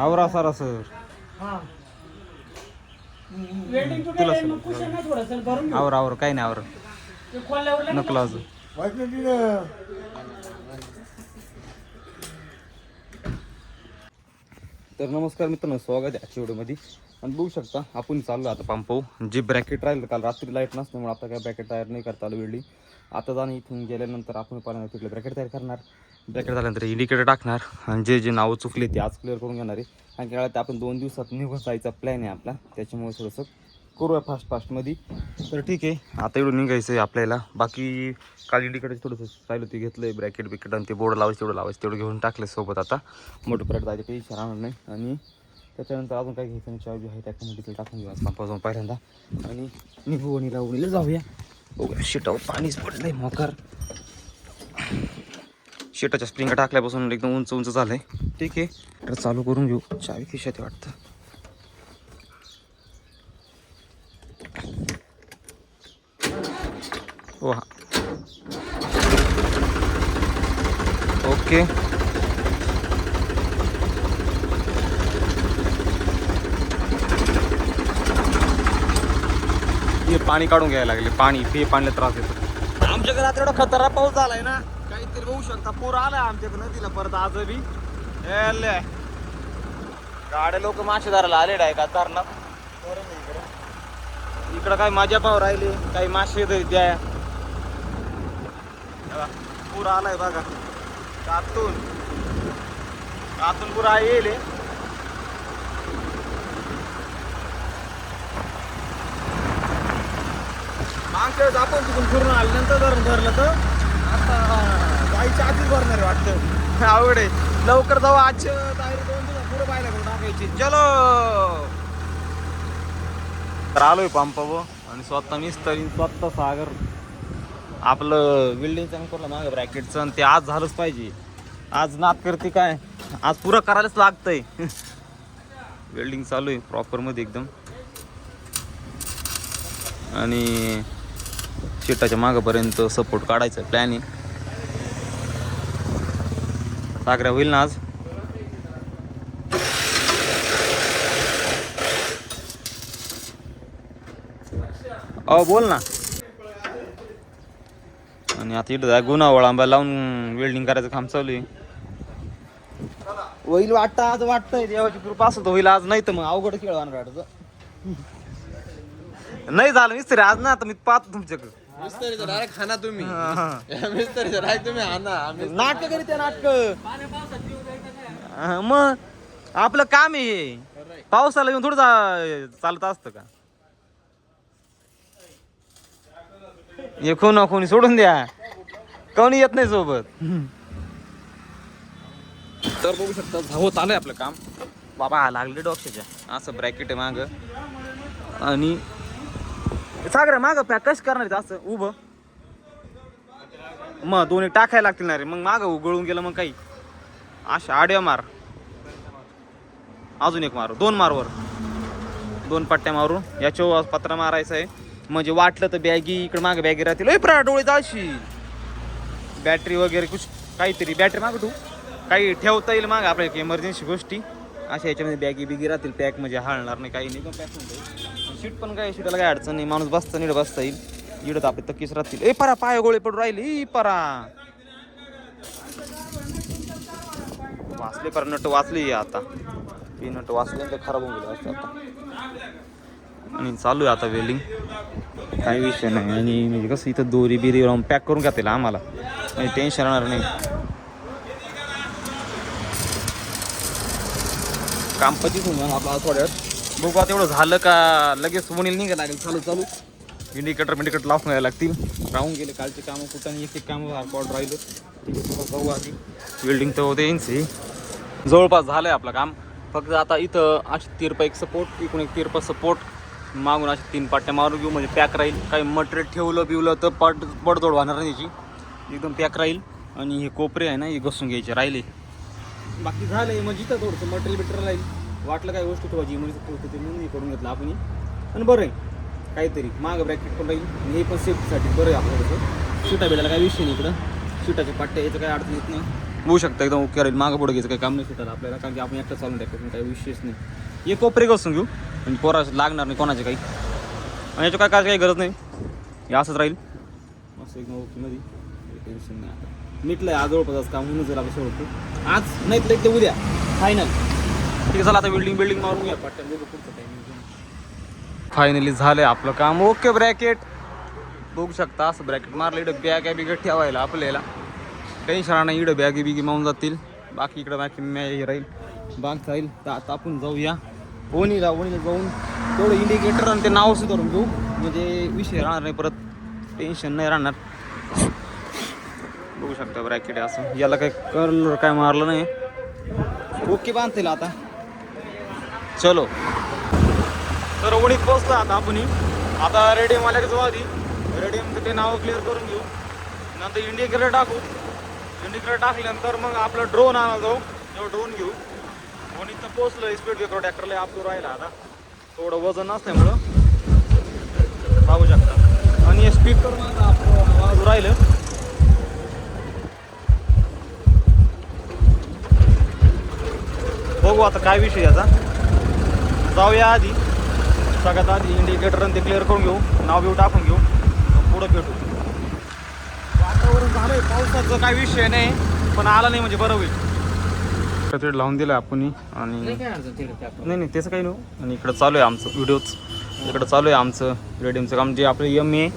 आवरा सारा सर. हा. वेल्डिंग तू काय मग पुशेल ना थोडंसं भरून घेऊ. आवर आवर काही नाही आवर. ते नको लाजू. तर नमस्कार मित्रांनो स्वागत आहे आजच्या व्हिडिओमध्ये. आणि बघू शकता आपण चाललो आता पंपाऊ जे ब्रॅकेट राहिलं काल रात्री लाइट नसल्यामुळे आता काय ब्रॅकेट तयार नाही करता आलं वेळी आता जाणं इथून गेल्यानंतर आपण पाण्यात तिकडे ब्रॅकेट तयार करणार. ब्रॅकेट झाल्यानंतर इंडिकेटर टाकणार. आणि जे जे नावं चुकले ते आज क्लिअर करून घेणार आहे. आणि की ते आपण दोन दिवसात निघून जायचा प्लॅन आहे आपला. त्याच्यामुळे थोडंसं करूया फास्ट फास्टमध्ये तर ठीक आहे. आता एवढं निघायचं आहे आपल्याला. बाकी काल इंडिकेटरचं थोडंसं राहिलं ते घेतलं आहे ब्रॅकेट बिकेट आणि ते बोर्ड लावायचं तेवढं लावायचं. तेवढं घेऊन टाकलं सोबत आता. मोठं पर्यंत जायचं काही इच्छा राहणार नाही. आणि त्याच्यानंतर अजून काही घ्यायचं नाही. चावी आहे त्याच्यामध्ये तिकडे टाकून घेऊ पंपा जाऊन पहिल्यांदा. आणि निघू आणि लावणीला जाऊया. ओके शिटावर पाणीच आहे मोकार. शेटाच्या स्प्रिंग टाकल्यापासून एकदम उंच उंच झालं आहे ठीक आहे. तर चालू करून घेऊ. चावी खिशात आहे वाटतं. ओ हा ओके. हे पाणी काढून घ्यायला लागले. पाणी पे पाण्याला त्रास देतो. आमच्याकडे आता एवढा खतरा पाऊस झालाय ना. काहीतरी होऊ शकता. पूर आलाय आमच्याकडे नदीला परत आज बी गाड्या लोक मासे धरायला आले आहे का धरणात इकडं काय माझ्या पाव राहिले. काही मासे द्या. पूर आलाय बघा. आतून आतून पूर येईल. मागच्या वेळेस आपण तिथून फिरून आल्यानंतर धरण धरलं तर? जायच्या आधीच भरणार आहे वाटतं. आवड आहे. लवकर जाऊ आज तारीख दोन दिवस. पुढे पाहिलं टाकायची. चलो! तर आलोय पंपावर आणि स्वतः मिस्तरी स्वतः सागर. आपलं बिल्डिंग चांगलं मागं ब्रॅकेटचं आणि ते आज झालंच पाहिजे. आज नात करते काय? आज पुरं करायलाच लागतंय. वेल्डिंग चालू आहे प्रॉपरमध्ये एकदम. आणि शेटाच्या मागपर्यंत सपोर्ट काढायचा प्लॅनिंग आहे. सागऱ्या होईल ना आज? अहो बोल ना. आणि आता इथं गुन्हावळ वळांबा लावून वेल्डिंग करायचं काम चालू आहे. होईल वाटतं आज वाटतंय देवाची कृपा असं तर होईल आज नाही तर मग अवघड खेळ वाटतं नाही झालं मिस्त्री आज ना आता मी पाहतो तुमच्याकडे. मिस्त्रीचं डायरेक्ट खाना तुम्ही. मिस्त्रीचं डायरेक्ट तुम्ही आणा. आम्ही नाटक करीत नाटक. मग आपलं काम आहे पावसाला येऊन थोडं चालत असतं का? हे कोण कोणी सोडून द्या. कोणी येत नाही सोबत. तर बघू शकता होत आलंय आपलं काम. बाबा लागले डॉक्टरच्या असं ब्रॅकेट आहे माग. आणि सागर माग पॅक करणार आहे असं? उभं. मग दोन एक टाकायला लागतील ना रे. मग माग उगळून गेलं मग काही. अशा आड्या मार. अजून एक मारू. दोन मारवर. दोन पट्ट्या मारू याच्यावर पत्रा मारायचा आहे. म्हणजे वाटलं तर बॅगी इकडे मागे बॅगी राहतील. ए प्रा डोळे जाशी बॅटरी वगैरे कुछ काहीतरी. बॅटरी माग तू काही ठेवता येईल माग आपल्या इमर्जन्सी गोष्टी. अशा याच्यामध्ये बॅगी बिगी राहतील. पॅक म्हणजे हालणार नाही. काही नाही. पण पॅक होऊन शीट पण काय त्याला काही अडचण नाही. माणूस बसता नीट बसता येईल. इडत आपले तक्कीच राहतील. ए परा पाय गोळे पडून राहिले. ई परा. वाचले पर नट वाचली आता. ती नट वाचले तर खराब होऊन गेले असते आता. आणि चालू आहे आता वेलिंग काही विषय नाही. आणि म्हणजे कसं इथं दोरी बिरी राहून पॅक करून घेता येईल आम्हाला. म्हणजे टेन्शन येणार नाही. काम पतीच होऊन आपला थोड्या वेळ बघू आता एवढं झालं का लगेच वणील निघा लागेल. चालू चालू. इंडिकेटर मिंडिकेटर लावून घ्यायला लागतील. राहून गेले कालचे कामं कुठं आणि एक एक कामं हारपॉड राहिलं. जाऊ आधी. बिल्डिंग तर होते यांची. जवळपास झालं आहे आपलं काम. फक्त आता इथं अशी तिरपा एक सपोर्ट इकडून एक तिरपा सपोर्ट मागून अशी तीन पाट्या मारून घेऊ म्हणजे पॅक राहील. काही मटेरियल ठेवलं बिवलं तर पट पडतोड वाहणार नाही त्याची एकदम पॅक राहील. आणि हे कोपरे आहे ना हे घसून घ्यायचे राहिले. बाकी झालं आहे मग जिथं थोडंसं मटेरियल बिटेरियल राहील. वाटलं काय गोष्टी ठेवायची इमर्जन्सी होती ते म्हणून हे करून घेतलं आपण. आणि बरं आहे. काहीतरी. मागं ब्रॅकेट पण राहील. आणि हे पण सेफ्टीसाठी बरं आहे आपलं शिटा भेटायला काही विषय नाही इकडं. शिटाच्या पाट्या याचं काय अडचण येत नाही. होऊ शकतं. एकदम ओके राहील. मागं पुढे घ्यायचं काही काम नाही शिटाला आपल्याला. कारण की आपण एकटा चालून टाकतो काही विशेष नाही. हे कोपरे कसून घेऊ. म्हणजे पोरा लागणार नाही कोणाचे काही. आणि याचं काय काय काही गरज नाही. हे असंच राहील. मस्त एकदम ओके मध्ये. टेन्शन नाही मिटलं आहे. आज जवळपास काम होऊन जर आपण सोडतो आज नाही तर एक ते उद्या. फायनल ठीक आहे चला आता बिल्डिंग बिल्डिंग मारून घ्या पटकन बघू पुढचं टायमिंग फायनली झालंय आपलं काम. ओके ब्रॅकेट बघू शकता असं ब्रॅकेट मारलं इकडं बॅग आहे बिगट ठेवायला आपल्याला. टेन्शन नाही इकडं बॅगी बिगी मावून जातील. बाकी इकडं बाकी हे राहील बाग राहील. तर आता आपण जाऊया. ओनीला ओनीला जाऊन तेवढं इंडिकेटर आणि ते नाव सुधारून घेऊ. म्हणजे विषय राहणार नाही परत. टेन्शन नाही राहणार. बघू शकता ब्रॅकेट असं. याला काय कलर काय मारलं नाही. ओके बांधतील आता. चलो. तर ओणीत पोचलो आता आपण. आता रेडियम आल्या जाऊ आधी. रेडियमचं ते नाव क्लिअर करून घेऊ. नंतर इंडिकेटर टाकू. इंडिकेटर टाकल्यानंतर मग आपलं ड्रोन आणा जाऊ. तेव्हा ड्रोन घेऊ. ओणीत तर पोचलं स्पीड ब्रेकर ट्रॅक्टरला आपलं राहिला आता. थोडं वजन नसल्यामुळं. पाहू शकता. आणि स्पीकर माझा आपलं आवाज राहिलं. बघू आता काय विषय याचा. जाऊया आधी. सगळ्यात आधी इंडिकेटर ते क्लिअर करून घेऊ. नाव बिव टाकून घेऊ. पुढं भेटू. वातावरण झालंय. पावसाचं काय विषय नाही पण आला नाही म्हणजे बरं होईल. तिकडे लावून दिलं आपण. आणि नाही नाही त्याचं काही नाही आणि इकडं चालू आहे आमचं व्हिडिओच इकडं चालू आहे आमचं रेडियमचं काम. जे आपलं एम ए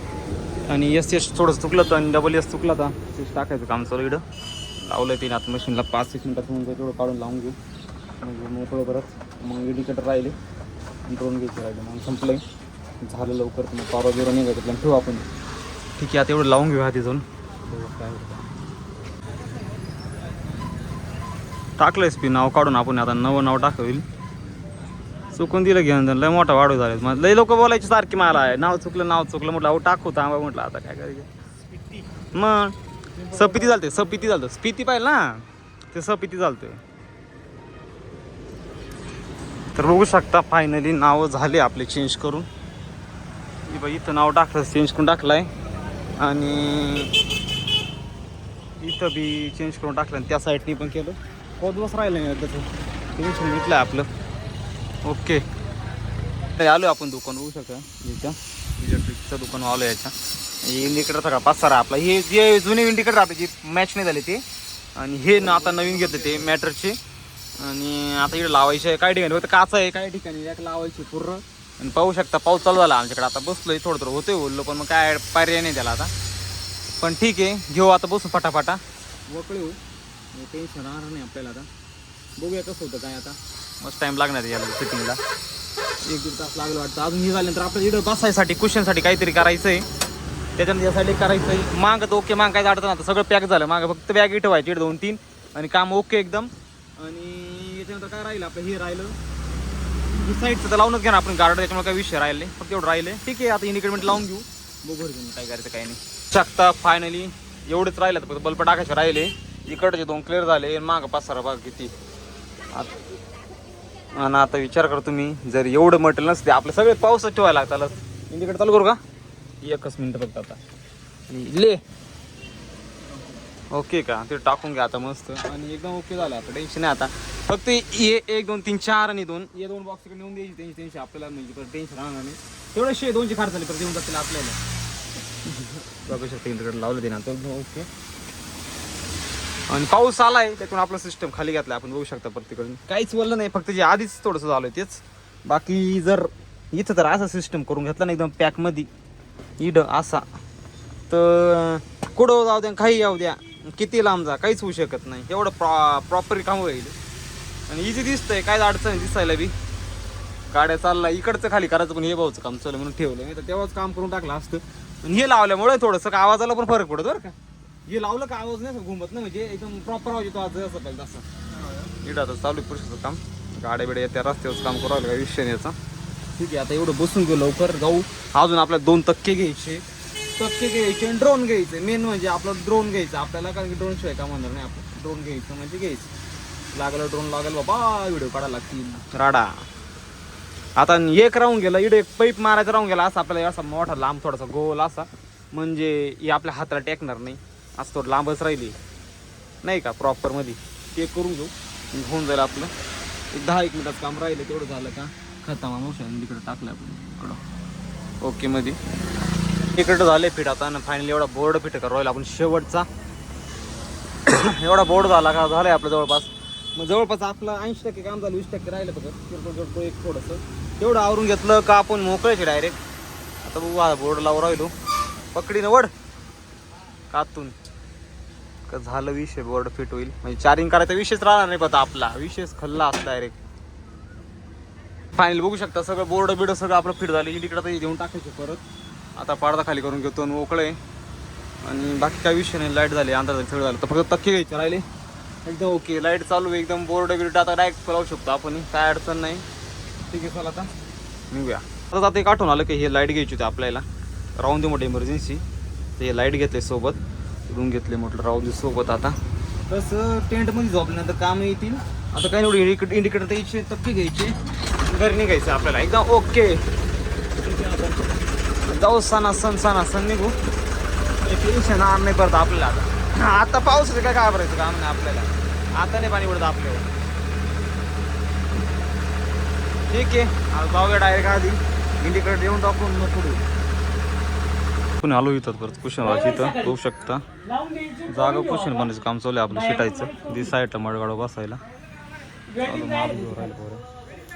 आणि एस एस थोडंसं चुकलं तर आणि डबल एस चुकला तर तेच टाकायचं काम चालू इकडं. लावलं आहे तिने आता मशीनला पाच मग तेवढं काढून लावून घेऊ. मग मोकळं परत. मग इंडिकेटर राहिले. ड्रोन घ्यायचं राहिले. मग संपलं. झालं लवकर. मग पारा बिरा निघायचं प्लॅन ठेवू आपण. ठीक आहे आता एवढं लावून घेऊ आधी जाऊन. होतं. टाकलंय स्पी नाव काढून आपण आता नवं नाव टाकवील. चुकून दिलं घेऊन लय मोठा वाढू झाले मग लय लोक बोलायचे सारखी मला. आहे नाव चुकलं नाव चुकलं म्हटलं अहो टाकू थांबा म्हटलं आता काय करायचं? मग सपिती चालते सपिती चालतं स्पिती पाहिजे ना? ते सपिती चालतंय तर बघू शकता फायनली नावं झाले आपले चेंज करून. हे इथं नाव टाकलं चेंज करून टाकलं आहे आणि इथं बी चेंज करून टाकलं आणि त्या साईडनी पण केलं. हो दिवस राहिलं नाही त्याचं टेन्शन आहे आपलं. ओके तर आलो आपण दुकान बघू शकता. इथं. इलेक्ट्रिकचं दुकान आलो याच्या. इंडिकेटर सगळा पाच सारा आपला. हे जे जुने इंडिकेटर आपले जे मॅच नाही झाले ते. आणि हे ना आता नवीन घेतले ते मॅटरचे आणि आता इकडे लावायचे आहे. काही ठिकाणी फक्त काचा आहे काही ठिकाणी एक लावायची पूर्ण. आणि पाहू शकता पाऊस चालू झाला आमच्याकडे. आता बसलोय थोडं थोडं होतोय बोललो पण मग काय पर्याय नाही त्याला आता. पण ठीक आहे घेऊ आता बसू फटाफटा वकळू टेन्शन राहणार नाही आपल्याला आता. बघूया कसं होतं काय आता. मस्त टाइम लागणार याला फिटिंगला एक दीड तास लागलं वाटतं. अजून हे झाल्यानंतर आपल्याला इकडं बसायसाठी कुशनसाठी काहीतरी करायचं आहे त्याच्यानंतर यासाठी करायचं आहे मागं तर ओके मागं काय अडचण आता सगळं पॅक झालं. मागं फक्त बॅग ठेवायची इकडे दोन तीन आणि काम ओके एकदम. आणि याच्यानंतर काय राहिलं आपलं हे राहिलं. ही साईडचं तर लावूनच घ्या ना आपण गार्ड त्याच्यामुळे काही विषय राहिले फक्त एवढं राहिले. ठीक आहे आता इंडिकेटमेंट लावून घेऊ. बघू घेऊन काय करायचं काय नाही. शकता फायनली एवढेच राहिलं फक्त बल्ब टाकायचे राहिले. इकडचे दोन क्लिअर झाले. मागं पाच सहा बघा किती. आणि आता विचार करा तुम्ही जर एवढं मटेरियल नसते आपलं सगळे पावसात ठेवायला लागतात इंडिकेटर चालू करू का? एकच मिनटं फक्त आता. ले. ओके का? ते टाकून घ्या आता मस्त. आणि एकदम ओके झालं आता. टेन्शन नाही आता. फक्त ये एक दोन तीन चार आणि दोन. ये दोन बॉक्स इकडे नेऊन द्यायची त्यांची टेन्शन आपल्याला म्हणजे परत टेन्शन राहणार नाही. तेवढे शे दोनशे खार झाले परत येऊन जातील आपल्याला. बघू शकता लावलं ते ना तर ओके. आणि पाऊस आलाय त्यातून आपलं सिस्टम खाली घातलं आपण बघू शकता प्रत्येकडून काहीच बोललं नाही फक्त जे आधीच थोडंसं झालं तेच. बाकी जर इथं तर असा सिस्टम करून घेतला ना एकदम पॅकमध्ये इड असा. तर कुठं जाऊ द्या काही येऊ द्या. किती लांब जा काहीच होऊ शकत नाही. एवढं प्रॉ प्रॉपर काम होईल. आणि इजी दिसतंय काय अडचण दिसायला बी. गाड्या चालला इकडचं खाली करायचं पण हे भाऊचं काम चालू म्हणून ठेवलं नाही तर तेव्हाच काम करून टाकलं असतं. आणि हे लावल्यामुळे थोडंसं आवाजाला पण फरक पडतो बरं का. हे लावलं का आवाज नाही घुमत ना म्हणजे एकदम प्रॉपर आवाज येतो आज असं पाहिजे असं इकडं आता चालू आहे पुरुषाचं काम. गाड्या बिड्या त्या रस्त्यावर काम करावं काय विषय नाही याचा. ठीक आहे आता एवढं बसून घेऊ लवकर जाऊ. अजून आपल्याला दोन तक्के घ्यायचे. तक्के घ्यायचे आणि ड्रोन घ्यायचे. मेन म्हणजे आपलं ड्रोन घ्यायचं. आपल्याला कारण की ड्रोन शिवाय का म्हणणार नाही. आपण ड्रोन घ्यायचं म्हणजे घ्यायचं. लागलं ड्रोन लागेल बाबा व्हिडिओ काढायला लागतील. राडा. आता एक राहून गेला इकडे एक पाईप मारायचा राहून गेला असा आपल्याला असा मोठा लांब थोडासा गोल असा. म्हणजे हे आपल्या हाताला टेकणार नाही. असं थोडं लांबच राहिली. नाही का प्रॉपरमध्ये ते करून घेऊ. होऊन जाईल आपलं. एक दहा एक मिनिटात काम राहिलं तेवढं झालं का? खतामा मोशन तिकडं टाकलं आपण इकडं. ओके मध्ये इकडं झालं फिट आता आणि फायनली एवढा बोर्ड फिट करायला आपण शेवटचा. एवढा बोर्ड झाला का झालाय आपलं जवळपास. मग जवळपास आपलं ऐंशी टक्के काम झालं वीस टक्के राहिलं फक्त. किरकोळ किरकोळ एक थोडंसं. तेवढं आवरून घेतलं का आपण मोकळेच डायरेक्ट आता बघू बोर्ड लावून राहिलो. पकडीनं वड. कातून. का झालं विषय बोर्ड फिट होईल. म्हणजे चार्जिंग करायचा विषयच राहणार नाही पता आपला. विषयच खल्ला असता डायरेक्ट फायनल बघू शकता सगळं बोर्ड बिड सगळं आपलं फिट झालं. इकडे तर देऊन टाकायचे परत. आता पडदा खाली करून घेतो आणि मोकळे आणि बाकी काही विषय नाही लाइट झाली अंदाज सगळं झालं. तर फक्त तक्के घ्यायचे राहिले. एकदम ओके लाइट चालू आहे, एकदम बोर्ड बिर्ड आता डायरेक्ट लावू शकतो आपण. काय अडचण नाही. ठीक आहे चला आता. निघूया. आता आता एक आठवण आलं की हे लाइट घ्यायची होती आपल्याला. राहून दे मोठे इमर्जन्सी तर हे लाइट घेतले सोबत. रूम घेतले म्हटलं राहून दे सोबत आता. तसं टेंटमध्ये झोपल्यानंतर काम येतील. आता काय एवढे इंडिकेटर इंडिकेटर द्यायचे तक्के घ्यायचे. घरी निघायचं आपल्याला. एकदम ओके जाऊ सणा सण सणा सण निघू टेन्शन आण नाही पडत आपल्याला आता. आता पाऊस रे काय काय भरायचं काम नाही आपल्याला? आता नाही पाणी पडत आपल्यावर. ठीक आहे आज जाऊया डायरेक्ट आधी. इंडिकेटर देऊन टाकून मग पुढे. कुणी आलो इथं परत? कुशन इथं. होऊ शकता. जागा कुशन बनायचं काम चालू आहे आपलं शिटायचं. दिसाय आहे टमाटगाडो बसायला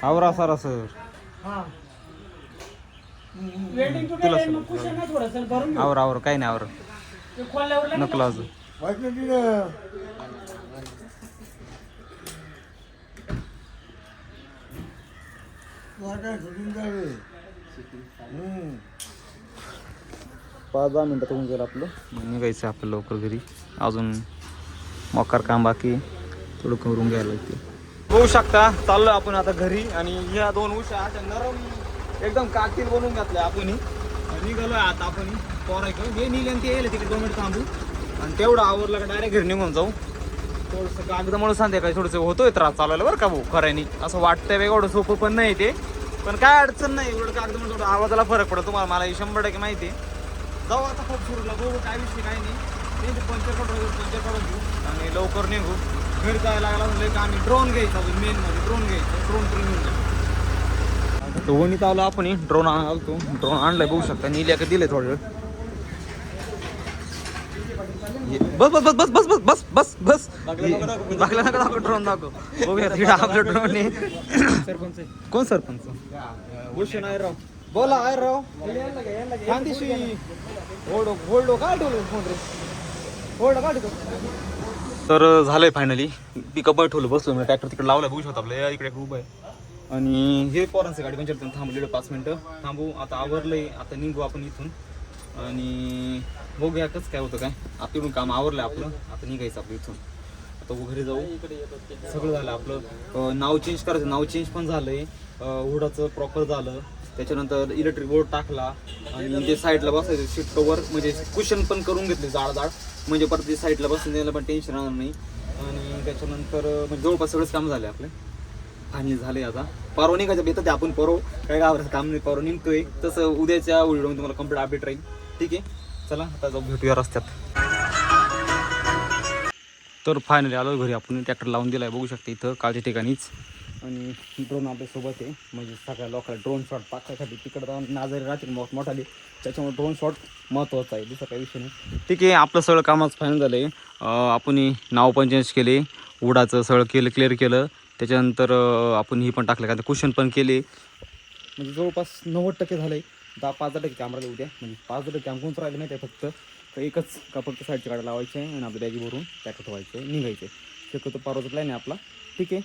आवरा सारा सर. तुला सर. आवरा आवर. काही नाही आवर. नकला अजून नाही आवर ते खोलल्यावर पाच दहा मिनटात होऊन जाईल आपलं. मग निघायचं आपलं लवकर घरी. अजून मोकार काम बाकी आहे. थोडं करून घ्यायला लागते. होऊ शकता. चाललो आपण आता घरी आणि ह्या दोन उशा अशा नरम एकदम काकील बनवून घातल्या आपण निघालोय आता आपण पोरायचं हे निघले ते यायला तिकडे दोन मिनिट थांबू. आणि तेवढं आवरलं का डायरेक्ट घरी निघून जाऊ. थोडंसं कागदामुळे सांगते काय थोडंसं होतोय त्रास चालायला बरं का भाऊ खऱ्याने. असं वाटतंय वेगळं एवढं सोपं पण नाही ते. पण काय अडचण नाही एवढं कागदामुळे थोडं आवाजाला फरक पडतो तुम्हाला. मला शंभर टक्के माहिती आहे. जाऊ आता खूप सुरूला बघू काय विषय काय नाही. ते पंचर काढून पंचर काढून घेऊ आणि लवकर निघू. घरी जायला लागला म्हणलं का आम्ही ड्रोन घ्यायचं अजून मेन मध्ये ड्रोन घ्यायचं. ड्रोन ट्रेन घेऊन जाऊ. तर वणीत आलो आपण ड्रोन आलतो. ड्रोन आणलाय बघू शकता. निल्या का दिले थोडं. वेळ बस बस बस बस बस बस बस बस बस। बागला नका दाखव ड्रोन दाखव बघूया तिकडे आपलं ड्रोन आहे सरपंच कोण सरपंच? भूषण आहे राव. बोला आहे राव. खानदेशी होल्डो होल्डो काय ठेवलं फोन रे? होल्डो काय ठेवतो तर झालंय फायनली पिकअप ठेवलं बसलो मी. ट्रॅक्टर तिकडे लावलाय बघू शकतो आपल्या इकडे उभं आहे. आणि हे पोरांचं गाडी पंचर थांबलेलं पाच मिनटं. थांबू आता आवरलंय. आता निघू आपण इथून. आणि बघूया कसं काय होतं काय. आता काम आवरलं आपलं. आता निघायचं आपलं इथून. आता घरी जाऊ. सगळं झालं आपलं. नाव चेंज करायचं. नाव चेंज पण झालंय. उडाचं प्रॉपर झालं. त्याच्यानंतर इलेक्ट्रिक बोर्ड टाकला. आणि जे साईडला बसायचं सीट कवर म्हणजे कुशन पण करून घेतले जाड जाड म्हणजे परत ते साईडला बसून द्यायला पण टेन्शन राहणार नाही. आणि त्याच्यानंतर म्हणजे जवळपास सगळंच काम झालं आपलं. फायनल झाले आता. परवा निघायचं बेतं ते आपण परवा. काय गावाचं काम नाही. परवा निघतोय. तसं उद्याच्या व्हिडिओ तुम्हाला कंप्लीट अपडेट राहील. ठीक आहे. चला आता जाऊ भेटूया रस्त्यात. तर फायनली आलो घरी आपण. ट्रॅक्टर लावून दिला आहे बघू शकते इथं कालच्या ठिकाणीच. आणि ड्रोन आपल्यासोबत आहे. म्हणजे सगळ्या लोकांना ड्रोन शॉट टाकण्यासाठी तिकडं जाऊन नाजारी राहतील मोठ मोठाले. त्याच्यामुळे ड्रोन शॉट महत्त्वाचा आहे. दुसरा काही विषय नाही. ठीक आहे आपलं सगळं कामच फायनल झालं आहे आपण नाव पण चेंज केले. उडाचं सगळं केलं क्लिअर केलं. त्याच्यानंतर आपण ही पण टाकलं. का क्वेश्चन पण केले. म्हणजे जवळपास नव्वद टक्के झालं आहे दहा पाच दहा टक्के कॅमेरा देऊ उद्या म्हणजे पाच दहा टक्के काम कोणतं राहिलं नाही ते फक्त एकच का फक्त साईडची गाडी लावायचे आहे आणि आपल्या बॅगी भरून पॅक ठेवायचं निघायचं आहे. शक्यतो परवाचा प्लॅन आहे आपला. ठीक आहे.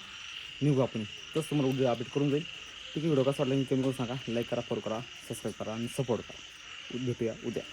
निघू आपण. तसं तुम्हाला उद्या अपडेट करून जाईल. ठीक आहे व्हिडिओ कसा वाटला कमी करून सांगा. लाईक करा फॉलो करा सबस्क्राईब करा आणि सपोर्ट करा. भेटूया उद्या.